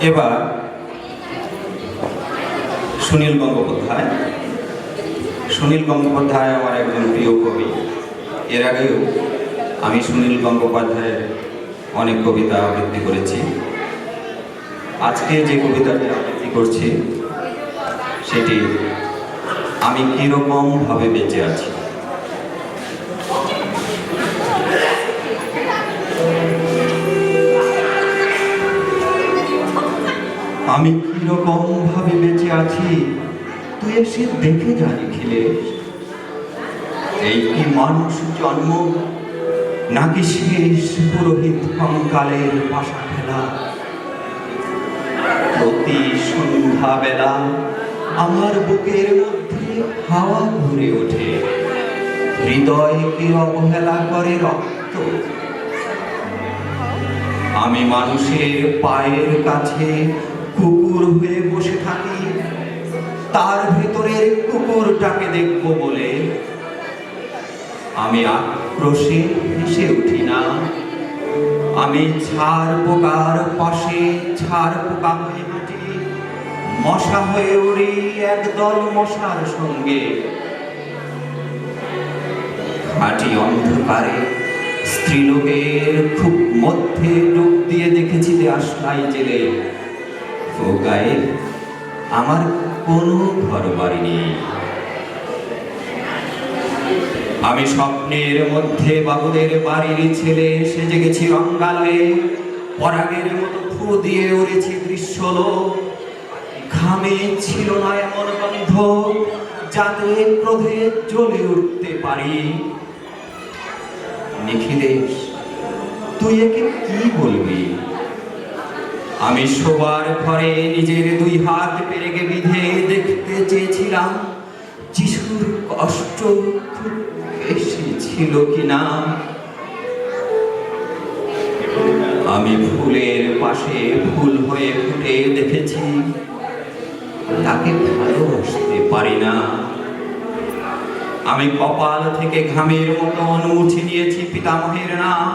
এবার সুনীল গঙ্গোপাধ্যায়। সুনীল গঙ্গোপাধ্যায় আমার একজন প্রিয় কবি। এর আগেও আমি সুনীল গঙ্গোপাধ্যায়ের অনেক কবিতা আবৃত্তি করেছি। আজকে যে কবিতাটি আবৃত্তি করছি, সেটি আমি কীরকম ভাবে বেঁচে আছি? আমি কীরকম ভাবে বেঁচে আছি? তুই এসে দেখে জানি খেলে। এই কি মানুষ জন্ম? নাকি শেষ পুরোহিত কঙ্কালের পাশা খেলা? প্রতি সন্ধ্যা বেলা আমার বুকের মধ্যে হাওয়া ঘুরে ওঠে। হৃদয়কে অবহেলা করে রক্ত? আমি মানুষের পায়ের কাছে কুকুর হয়ে বসে থাকি, তার ভেতরের কুকুরটাকে দেখব বলে। আমি আক্রোশে ভেসে উঠি না। আমি ছাড় পোকার পাশে ছাড় পোকা হয়ে হাঁটি, মশা হয়ে উড়ি একদল মশার সঙ্গে। খাঁটি অন্ধকারে স্ত্রীলোকের খুব মধ্যে ডুব দিয়ে দেখেছি যে আসলাই জেলে। ও গায়ে আমার কোনো ঘর বাড়ি নেই। আমি স্বপ্নের মধ্যে বাবুদের বাড়ির ছেলে, সেজে গেছি রঙ্গালয়ে পরাগের মতো ফু দিয়ে উড়েছি দৃশ্যলোক। ঘামে ছিল না এমন বন্ধ যাতে ক্রোধে জ্বলে উঠতে পারি। নিখিলেশ, তুই একে কি বলবি? আমি শোবার ঘরে নিজের দুই হাত পেরেকে বিধে দেখতে চেয়েছিলাম, যিশুর কষ্ট বেশি ছিল কিনা। আমি ফুলের পাশে ফুল হয়ে ফুটে দেখেছি, তাকে ভালোবাসতে পারি না। আমি কপাল থেকে ঘামের মতন মুছে নিয়েছি পিতামহের নাম।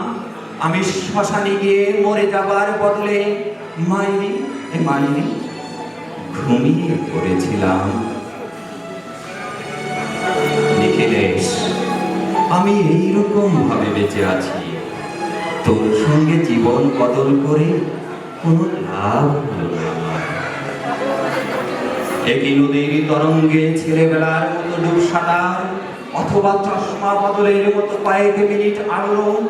আমি শ্মশানে গিয়ে মরে যাবার বদলে মাইরি, এ মাইরি, ঘুমিয়ে পড়েছিলাম। আমি এইরকম ভাবে বেঁচে আছি। তোর সঙ্গে জীবন বদল করে কোনো লাভ হলো একই নদীর তরঙ্গে ছেলেবেলার মতো ডুব সাঁতার, অথবা চশমা বদলের মতো কয়েক মিনিট আলোড়ন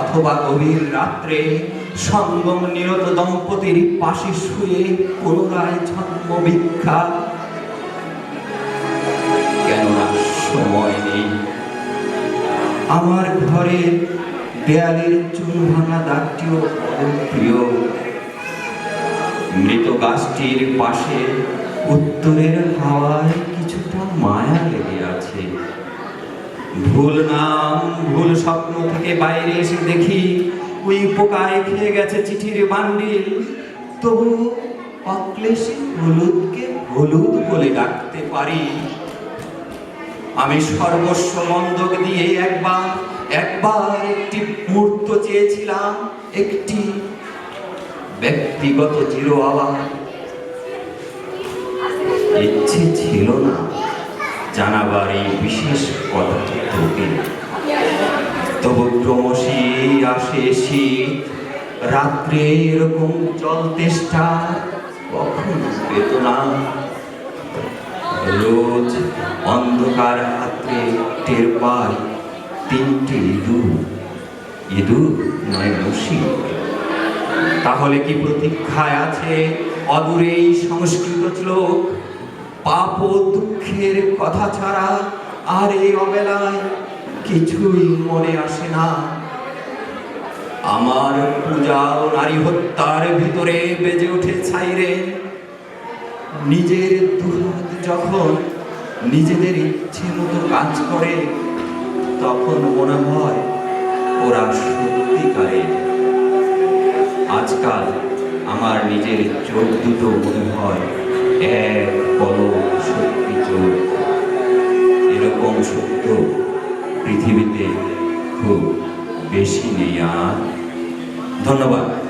অথবা গভীর রাত্রে সঙ্গম নিরত দম্পতির পাশে শুয়ে পুনরায় জন্ম বিখ্যাত। কেননা সময় নেই। আমার ঘরে দেয়ালের চুল ভাঙা দাগটিও প্রিয়। মৃত গাছটির পাশে উত্তরের হাওয়ায় কিছুটা মায়া লেগে আছে। ভুল নাম, ভুল স্বপ্ন থেকে বাইরে এসে দেখি ওই পোকায় খেয়ে গেছে চিঠির বান্ডিল। তবু অক্লেশে হলুদকে হলুদ বলে ডাকতে পারি। আমি সর্বস্ব বন্ধক দিয়ে একবার একবার একটি মূর্ত চেয়েছিলাম, একটি ব্যক্তিগত চির আবার জানাবার এই বিশেষ কথাটি তোকে। তবু ক্রমশই আসে শীত, রাত্রে এরকম জল তেষ্টা, কখন পেত না। রোজ অন্ধকার হাতে টের পাই তিনটে ইঁদুর। ইঁদুর নয় মুশি তাহলে কি প্রতীক্ষায় আছে অদূরে এই সংস্কৃত শ্লোক? পাপ দুঃখের কথা ছাড়া আর এই অবেলায় কিছুই মনে আসে না। আমার পূজা ও নারী হত্যার ভিতরে বেজে ওঠে ছাইরে নিজের দুহাত যখন নিজেদের ইচ্ছে মতো কাজ করে, তখন মনে হয় ওরা সত্যিকারের আজকাল আমার নিজের চোখ দুটো মনে হয় এক বড় শক্তি চোখ এরকম সত্য পৃথিবীতে খুব বেশি নেই আর। ধন্যবাদ।